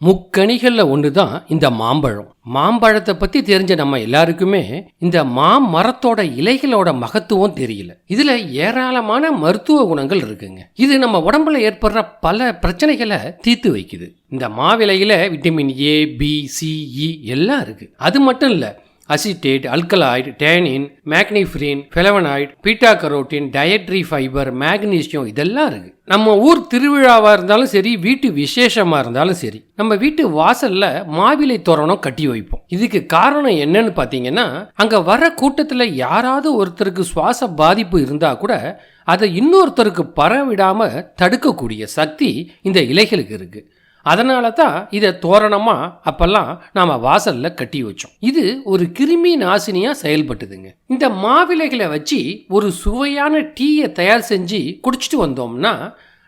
முக்கணிகளில் ஒன்று தான் இந்த மாம்பழம். மாம்பழத்தை பற்றி தெரிஞ்ச நம்ம எல்லாருக்குமே இந்த மாமரத்தோட இலைகளோட மகத்துவம் தெரியல. இதில் ஏராளமான மருத்துவ குணங்கள் இருக்குங்க. இது நம்ம உடம்புல ஏற்படுற பல பிரச்சனைகளை தீர்த்து வைக்குது. இந்த மாவிலையில் vitamin A B C E எல்லாம் இருக்குது அது மட்டும் இல்லை acetate alkaloid tannin mangiferin flavonoid beta carotene dietary fibre magnesium இதெல்லாம் இருக்கு. நம்ம ஊர் திருவிழாவாக இருந்தாலும் சரி வீட்டு விசேஷமாக இருந்தாலும் சரி நம்ம வீட்டு வாசலில் மாவிலை தோரணம் கட்டி வைப்போம். இதுக்கு காரணம் என்னன்னு பார்த்தீங்கன்னா அங்கே வர கூட்டத்தில் யாராவது ஒருத்தருக்கு சுவாச பாதிப்பு இருந்தால் கூட அதை இன்னொருத்தருக்கு பரவிடாமல் தடுக்கக்கூடிய சக்தி இந்த இலைகளுக்கு இருக்குது அதனால தான் இதை தோரணமாக அப்பெல்லாம் நாம் வாசலில் கட்டி வச்சோம். இது ஒரு கிருமி நாசினியாக செயல்பட்டுதுங்க. இந்த மாவிலைகளை வச்சு ஒரு சுவையான டீயை தயார் செஞ்சு குடிச்சிட்டு வந்தோம்னா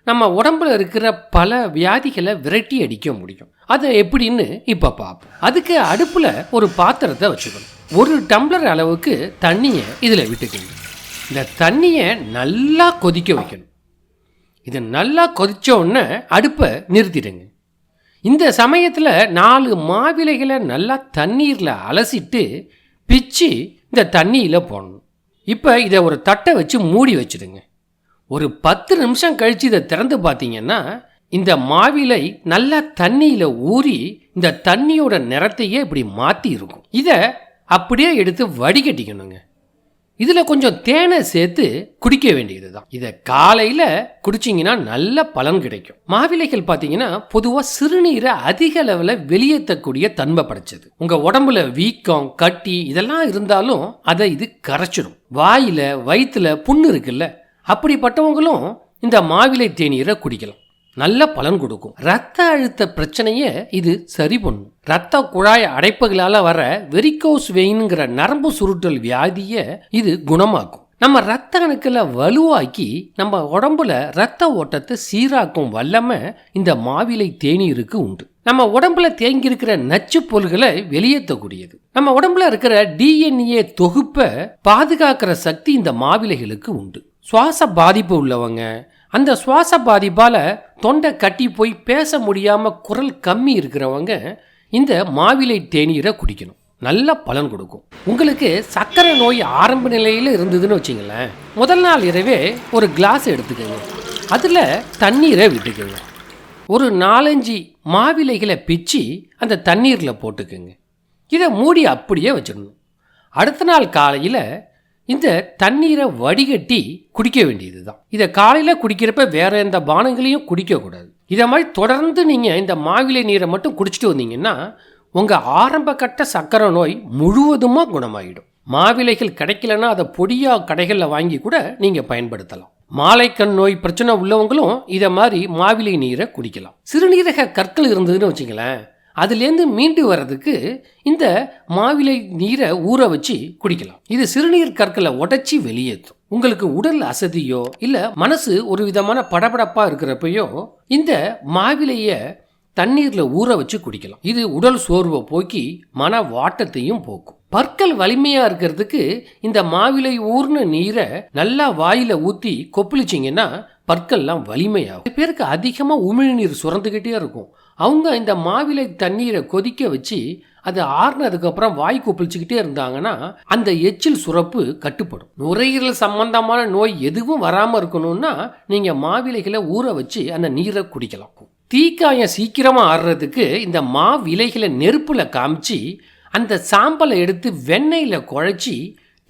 நம்ம உடம்புல இருக்கிற பல வியாதிகளை விரட்டி அடிக்க முடியும். அது எப்படின்னு இப்போ பார்ப்போம் அதுக்கு அடுப்பில் ஒரு பாத்திரத்தை வச்சுக்கணும். ஒரு டம்ளர் அளவுக்கு தண்ணியை இதில் விட்டுக்கணும். இந்த தண்ணியை நல்லா கொதிக்க வைக்கணும். இது நல்லா கொதித்த உடனே அடுப்பை நிறுத்திடுங்க. இந்த சமயத்தில் நாலு மாவிலைகளை நல்லா தண்ணீரில் அலசிட்டு பிச்சு இந்த தண்ணியில் போடணும். இப்போ இதை ஒரு தட்டை வச்சு மூடி வச்சுடுங்க. ஒரு பத்து நிமிஷம் கழித்து இதை திறந்து பார்த்தீங்கன்னா இந்த மாவிலை நல்லா தண்ணியில் ஊறி இந்த தண்ணியோட நிறத்தையே இப்படி மாற்றி இருக்கும் இதை அப்படியே எடுத்து வடிகட்டிக்கணுங்க. இதில் கொஞ்சம் தேனை சேர்த்து குடிக்க வேண்டியது தான் இதை காலையில் குடிச்சிங்கன்னா நல்ல பலன் கிடைக்கும். மாவிலைகள் பார்த்தீங்கன்னா பொதுவாக சிறுநீரை அதிக அளவில் வெளியேற்றக்கூடிய தன்மை படைச்சது. உங்கள் உடம்புல வீக்கம் கட்டி இதெல்லாம் இருந்தாலும் அதை இது கரைச்சிடும். வாயில் வயிற்றுல புண்ணு இருக்குல்ல அப்படிப்பட்டவங்களும் இந்த மாவிலை தேநீரை குடிக்கலாம். நல்ல பலன் கொடுக்கும். ரத்த அழுத்த பிரச்சனையை இது சரி பண்ணும். ரத்த குழாய் அடைப்புகளால் வர வெரிகோஸ் வெயின்ங்கிற நரம்பு சுருட்டல் வியாதியை இது குணமாக்கும். நம்ம ரத்த அணுக்களை வலுவாக்கி நம்ம உடம்புல ரத்த ஓட்டத்தை சீராக்கும் வல்லமை இந்த மாவிலை தேநீருக்கு உண்டு. நம்ம உடம்புல தேங்கி இருக்கிற நச்சு பொருள்களை வெளியேற்றக்கூடியது. நம்ம உடம்புல இருக்கிற டிஎன்ஏ தொகுப்பை பாதுகாக்கிற சக்தி இந்த மாவிலைகளுக்கு உண்டு. சுவாச பாதிப்பு உள்ளவங்க அந்த சுவாச பாதிப்பால் தொண்டை கட்டி போய் பேச முடியாமல் குரல் கம்மி இருக்கிறவங்க இந்த மாவிலை தேநீரை குடிக்கணும். நல்ல பலன் கொடுக்கும். உங்களுக்கு சர்க்கரை நோய் ஆரம்ப நிலையில் இருந்ததுன்னு வச்சிங்களேன் முதல் நாள் இரவே ஒரு கிளாஸ் எடுத்துக்கோங்க. அதில் தண்ணீரை விட்டுக்கோங்க. ஒரு நாலஞ்சு மாவிலைகளை பிச்சு அந்த தண்ணீரில் போட்டுக்கோங்க. இதை மூடி அப்படியே வச்சிடணும். அடுத்த நாள் காலையில் இந்த தண்ணீரை வடிகட்டி குடிக்க வேண்டியது தான் இதை காலையில் குடிக்கிறப்ப வேற எந்த பானங்களையும் குடிக்கக்கூடாது இதை மாதிரி தொடர்ந்து நீங்கள் இந்த மாவிலை நீரை மட்டும் குடிச்சிட்டு வந்தீங்கன்னா உங்கள் ஆரம்ப கட்ட சர்க்கரை நோய் முழுவதுமாக குணமாயிடும். மாவிலைகள் கிடைக்கலன்னா அதை பொடியாக கடைகளில் வாங்கி கூட நீங்கள் பயன்படுத்தலாம். மாலைக்கண் நோய் பிரச்சனை உள்ளவங்களும் இதை மாதிரி மாவிலை நீரை குடிக்கலாம். சிறுநீரக கற்கள் இருந்ததுன்னு வச்சுங்களேன் அதுலேருந்து மீண்டு வர்றதுக்கு இந்த மாவிலை நீரை ஊற வச்சு குடிக்கலாம். இது சிறுநீர் கற்களை உடைச்சி வெளியேற்றும். உங்களுக்கு உடல் அசதியோ இல்லை மனசு ஒரு விதமான படபடப்பாக இருக்கிறப்பையோ இந்த மாவிலையை தண்ணீரில் ஊற வச்சு குடிக்கலாம். இது உடல் சோர்வை போக்கி மன வாட்டத்தையும் போக்கும். பற்கள் வலிமையாக இருக்கிறதுக்கு இந்த மாவிலை ஊர்ன நீரை நல்லா வாயில் ஊற்றி கொப்பளிச்சிங்கன்னா பற்கள்லாம் வலிமையாகும். சில பேருக்கு அதிகமாக உமிழ்நீர் சுரந்துக்கிட்டே இருக்கும். அவங்க இந்த மாவிலை தண்ணீரை கொதிக்க வச்சு அது ஆறுனதுக்கப்புறம் வாய் கொப்பளிச்சுக்கிட்டே இருந்தாங்கன்னா அந்த எச்சில் சுரப்பு கட்டுப்படும். நுரையீரல் சம்பந்தமான நோய் எதுவும் வராமல் இருக்கணும்னா நீங்கள் மாவிலைகளை ஊற வச்சு அந்த நீரை குடிக்கலாம். தீக்காயம் சீக்கிரமாக ஆறுறதுக்கு இந்த மாவிலைகளை நெருப்பில் காமிச்சு அந்த சாம்பலை எடுத்து வெண்ணெயில் குழச்சி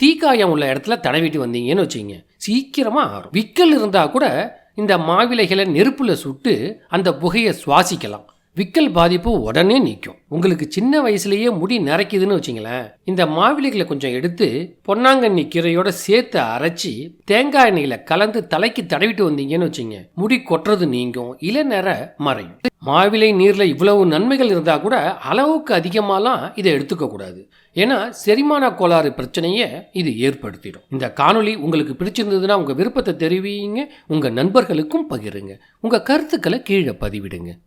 தீக்காயம் உள்ள இடத்துல தடவிட்டு வந்தீங்கன்னு வச்சுங்க சீக்கிரமாக ஆறும். விக்கல் இருந்தால் கூட இந்த மாவிலைகளை நெருப்பில் சுட்டு அந்த புகையை சுவாசிக்கலாம். விக்கல் பாதிப்பு உடனே நிற்கும் உங்களுக்கு சின்ன வயசுலயே முடி நரைக்குதுன்னு வச்சுங்களேன். இந்த மாவிலைகளை கொஞ்சம் எடுத்து பொன்னாங்கண்ணி கீரையோட சேர்த்து அரைச்சி தேங்காய் எண்ணெயில கலந்து தலைக்கு தடவிட்டு வந்தீங்கன்னு வச்சுங்க. முடி கொட்டுறது நீங்கும் இளநர மறையும். மாவிலை நீர்ல இவ்வளவு நன்மைகள் இருந்தா கூட அளவுக்கு அதிகமாலாம் இதை எடுத்துக்க கூடாது. ஏன்னா செரிமான கோளாறு பிரச்சனையை இது ஏற்படுத்திடும். இந்த காணொளி உங்களுக்கு பிடிச்சிருந்ததுன்னா உங்க விருப்பத்தை தெரிவிங்க உங்க நண்பர்களுக்கும் பகிருங்க. உங்க கருத்துக்களை கீழே பதிவிடுங்க.